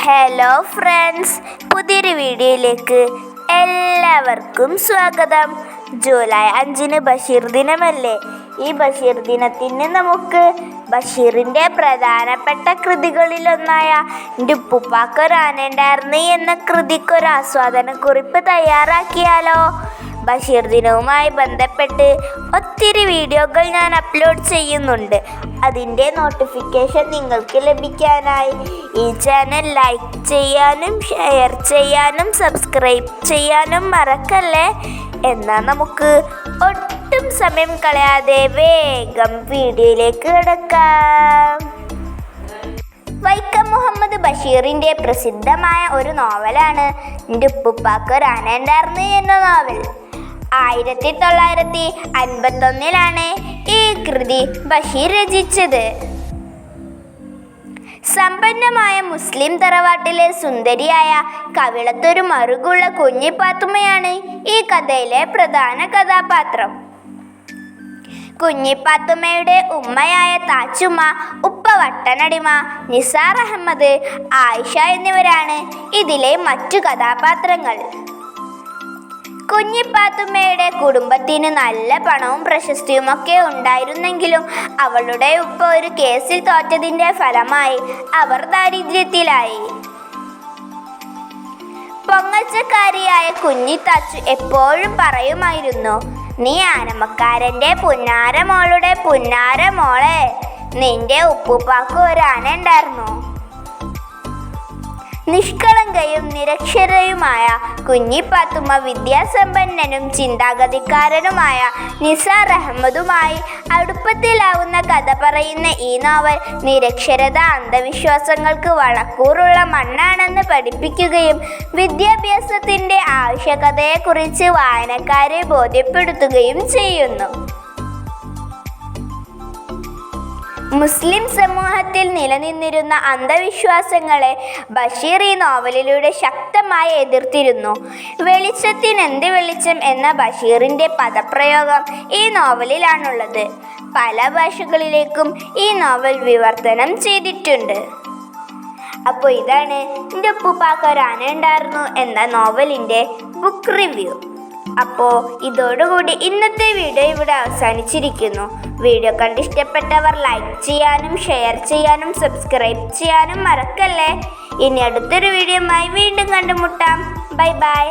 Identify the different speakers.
Speaker 1: Hello friends പുതിയൊരു വീഡിയോയിലേക്ക് എല്ലാവർക്കും സ്വാഗതം. ജൂലൈ അഞ്ചിന് ബഷീർ ദിനമല്ലേ? ഈ ബഷീർ ദിനത്തിന് നമുക്ക് ബഷീറിന്റെ പ്രധാനപ്പെട്ട കൃതികളിലൊന്നായ എന്റെ ഉപ്പുപ്പാക്കൊരാനുണ്ടായിരുന്നു എന്ന കൃതിക്കൊരു ആസ്വാദന കുറിപ്പ് തയ്യാറാക്കിയാലോ? ബഷീർ ദിനവുമായി ബന്ധപ്പെട്ട് ഒത്തിരി വീഡിയോകൾ ഞാൻ അപ്ലോഡ് ചെയ്യുന്നുണ്ട്. അതിന്റെ നോട്ടിഫിക്കേഷൻ നിങ്ങൾക്ക് ലഭിക്കാനായി ഈ ചാനൽ ലൈക്ക് ചെയ്യാനും ഷെയർ ചെയ്യാനും സബ്സ്ക്രൈബ് ചെയ്യാനും മറക്കല്ലേ? എന്നാൽ നമുക്ക് ഒട്ടും സമയം കളയാതെ വേഗം വീഡിയോയിലേക്ക് കിടക്കാം. വൈക്കം മുഹമ്മദ് ബഷീറിന്റെ പ്രസിദ്ധമായ ഒരു നോവലാണ് എന്റെ ഉപ്പുപ്പാക്ക് എന്ന നോവൽ. ആയിരത്തി തൊള്ളായിരത്തി അൻപത്തൊന്നിലാണ് ഈ കൃതി ബഷീർ രചിച്ചത്. സമ്പന്നമായ മുസ്ലിം തറവാട്ടിലെ സുന്ദരിയായ കവിളത്തൊരു മറുകുള്ള കുഞ്ഞിപ്പാത്തുമ്മയാണ് ഈ കഥയിലെ പ്രധാന കഥാപാത്രം. കുഞ്ഞിപ്പാത്തുമ്മയുടെ ഉമ്മയായ താച്ചുമ്മ ഉപ്പ വട്ടനടിമ നിസാർ അഹമ്മദ് ആയിഷ എന്നിവരാണ് ഇതിലെ മറ്റു കഥാപാത്രങ്ങൾ. കുഞ്ഞിപ്പാത്തുമ്മയുടെ കുടുംബത്തിന് നല്ല പണവും പ്രശസ്തിയുമൊക്കെ ഉണ്ടായിരുന്നെങ്കിലും അവളുടെ ഉപ്പ ഒരു കേസിൽ തോറ്റതിന്റെ ഫലമായി അവർ ദാരിദ്ര്യത്തിലായി. പൊങ്ങച്ചക്കാരിയായ കുഞ്ഞിത്താച്ചു എപ്പോഴും പറയുമായിരുന്നു നീ ആനമക്കാരന്റെ പുന്നാര മോളുടെ പുന്നാര മോളെ നിന്റെ ഉപ്പുപ്പാക്ക് ഒരു ആന ഉണ്ടായിരുന്നു. നിഷ്കളങ്കയും നിരക്ഷരയുമായ കുഞ്ഞിപ്പാത്തുമ്മ വിദ്യാസമ്പന്നനും ചിന്താഗതിക്കാരനുമായ നിസാർ അഹമ്മദുമായി അടുപ്പത്തിലാവുന്ന കഥ പറയുന്ന ഈ നോവൽ നിരക്ഷരത അന്ധവിശ്വാസങ്ങൾക്ക് വളക്കൂറുള്ള മണ്ണാണെന്ന് പഠിപ്പിക്കുകയും വിദ്യാഭ്യാസത്തിന്റെ ആവശ്യകതയെക്കുറിച്ച് വായനക്കാരെ ബോധ്യപ്പെടുത്തുകയും ചെയ്യുന്നു. മുസ്ലിം സമൂഹത്തിൽ നിലനിന്നിരുന്ന അന്ധവിശ്വാസങ്ങളെ ബഷീർ ഈ നോവലിലൂടെ ശക്തമായി എതിർത്തിരുന്നു. വെളിച്ചത്തിന് എന്ത് വെളിച്ചം എന്ന ബഷീറിന്റെ പദപ്രയോഗം ഈ നോവലിലാണുള്ളത്. പല ഭാഷകളിലേക്കും ഈ നോവൽ വിവർത്തനം ചെയ്തിട്ടുണ്ട്. അപ്പോൾ ഇതാണ് എന്റെ ഉപ്പുപ്പാക്ക് ഒരു ആന ഉണ്ടായിരുന്നു എന്ന നോവലിന്റെ ബുക്ക് റിവ്യൂ. അപ്പോൾ ഇതോടുകൂടി ഇന്നത്തെ വീഡിയോ ഇവിടെ അവസാനിച്ചിരിക്കുന്നു. വീഡിയോ കണ്ട് ഇഷ്ടപ്പെട്ടവർ ലൈക്ക് ചെയ്യാനും ഷെയർ ചെയ്യാനും സബ്സ്ക്രൈബ് ചെയ്യാനും മറക്കല്ലേ? ഇനി അടുത്തൊരു വീഡിയോയുമായി വീണ്ടും കണ്ടുമുട്ടാം. Bye bye